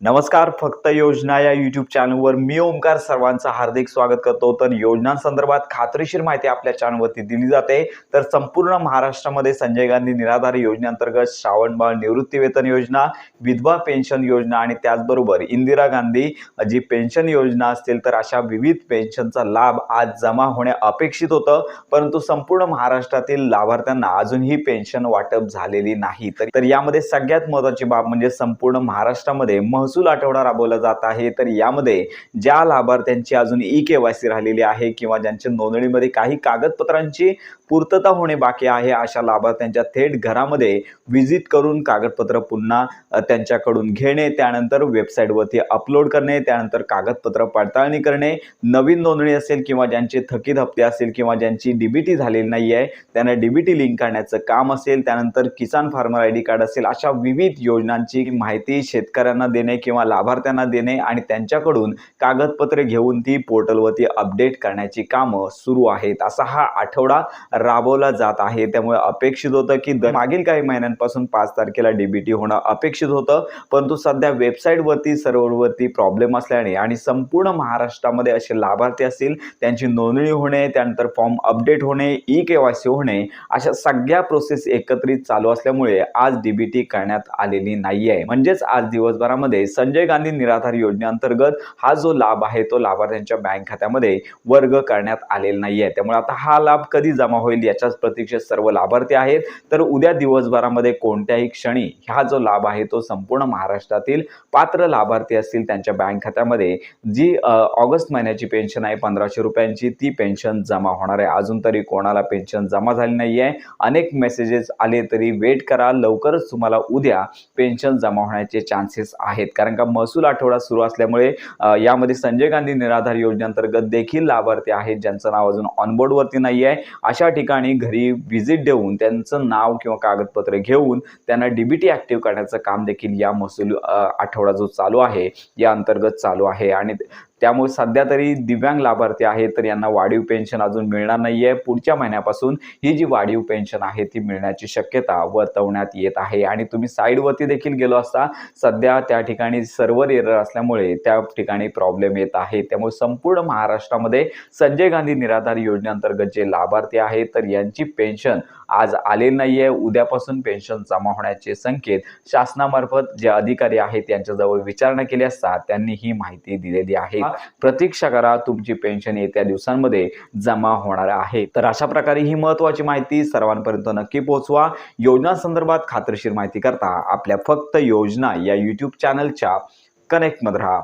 नमस्कार फक्त योजना या यूट्यूब चॅनलवर मी ओमकार सर्वांचं हार्दिक स्वागत करतो. तर योजनांसंदर्भात खात्रीशीर माहिती आपल्या चॅनलवरती दिली जाते. तर संपूर्ण महाराष्ट्रामध्ये संजय गांधी निराधार योजनेअंतर्गत श्रावणबाळ निवृत्तीवेतन योजना विधवा पेन्शन योजना आणि त्याचबरोबर इंदिरा गांधी जी पेन्शन योजना असतील तर अशा विविध पेन्शनचा लाभ आज जमा होणे अपेक्षित होतं. परंतु संपूर्ण महाराष्ट्रातील लाभार्थ्यांना अजूनही पेन्शन वाटप झालेली नाही. तर तर यामध्ये सगळ्यात महत्त्वाची बाब म्हणजे संपूर्ण महाराष्ट्रामध्ये महसूल आठवडा राबवला जात आहे. तर यामध्ये ज्या लाभार्थ्यांची अजून ई के वाय सी राहिलेली आहे किंवा ज्यांच्या नोंदणीमध्ये काही कागदपत्रांची पूर्तता होणे बाकी आहे अशा लाभार्थ्यांच्या थेट घरामध्ये व्हिजिट करून कागदपत्र पुन्हा त्यांच्याकडून घेणे त्यानंतर वेबसाईटवरती अपलोड करणे त्यानंतर कागदपत्र पडताळणी करणे. नवीन नोंदणी असेल किंवा ज्यांचे थकीत हप्ते असेल किंवा ज्यांची डीबीटी झालेली नाही आहे त्यांना डीबीटी लिंक करण्याचं काम असेल त्यानंतर Kisan farmer I D card असेल अशा विविध योजनांची माहिती शेतकऱ्यांना देणे किंवा लाभार्थ्यांना देणे आणि त्यांच्याकडून कागदपत्रे घेऊन ती पोर्टलवरती अपडेट करण्याची कामं सुरू आहेत. असा हा आठवडा राबवला जात आहे. त्यामुळे अपेक्षित होतं की मागील काही महिन्यांपासून पाच तारखेला डीबीटी होणं अपेक्षित होतं. परंतु सध्या वेबसाईटवरती सर्व्हरवरती प्रॉब्लेम असल्याने आणि संपूर्ण महाराष्ट्रामध्ये असे लाभार्थी असतील त्यांची नोंदणी होणे त्यानंतर फॉर्म अपडेट होणे ई के वाय सी होणे अशा सगळ्या प्रोसेस एकत्रित चालू असल्यामुळे आज डीबीटी करण्यात आलेली नाही आहे म्हणजेच आज दिवसभरामध्ये संजय गांधी निराधार योजनेअंतर्गत हा जो लाभ आहे तो लाभार्थ्यांच्या बँक खात्यामध्ये वर्ग करण्यात आलेला नाही आहे त्यामुळे आता हा लाभ कधी जमा होईल याच्याच प्रतीक्षेत सर्व लाभार्थी आहेत. तर उद्या दिवसभरामध्ये कोणत्याही क्षणी हा जो लाभ आहे तो संपूर्ण महाराष्ट्रातील पात्र लाभार्थी असतील त्यांच्या बँक खात्यामध्ये जी ऑगस्ट महिन्याची पेन्शन आहे पंधराशे रुपयांची ती पेन्शन जमा होणार आहे. अजून तरी कोणाला पेन्शन जमा झाली नाही आहे अनेक मेसेजेस आले तरी वेट करा. लवकरच तुम्हाला उद्या पेन्शन जमा होण्याचे चान्सेस आहेत. कारण का महसूल आठवडा सुरू असल्यामुळे यामध्ये संजय गांधी निराधार योजनेअंतर्गत देखील लाभार्थी आहेत ज्यांचं नाव अजून ऑनबोर्डवरती नाही आहे अशा ठिकाणी घरी व्हिजिट देऊन त्यांचं नाव किंवा कागदपत्र घेऊन त्यांना डीबीटी ॲक्टिव्ह करण्याचं काम देखील या महसूल आठवडा जो चालू आहे या अंतर्गत चालू आहे. आणि त्यामुळे सध्या तरी दिव्यांग लाभार्थी आहेत तर यांना वाढीव पेन्शन अजून मिळणार नाही आहे पुढच्या महिन्यापासून ही जी वाढीव पेन्शन आहे ती मिळण्याची शक्यता वर्तवण्यात येत आहे. आणि तुम्ही साईडवरती देखील गेलो असता सध्या त्या ठिकाणी सर्व्हर एरर असल्यामुळे त्या ठिकाणी प्रॉब्लेम येत आहे. त्यामुळे संपूर्ण महाराष्ट्रामध्ये संजय गांधी निराधार योजनेअंतर्गत जे लाभार्थी आहेत तर यांची पेन्शन आज आलेली नाही आहे उद्यापासून पेन्शन जमा होण्याचे संकेत शासनामार्फत जे अधिकारी आहेत त्यांच्याजवळ विचारणा केली असता त्यांनी ही माहिती दिलेली आहे. प्रतीक्षा करा तुमची पेन्शन येत्या दिवसांमध्ये जमा होणार आहे. तर अशा प्रकारे ही महत्वाची माहिती सर्वांपर्यंत नक्की पोहोचवा. योजना संदर्भात खात्रीशीर माहिती करता आपल्या फक्त योजना या यूट्यूब चॅनलच्या कनेक्टमध्ये राहा.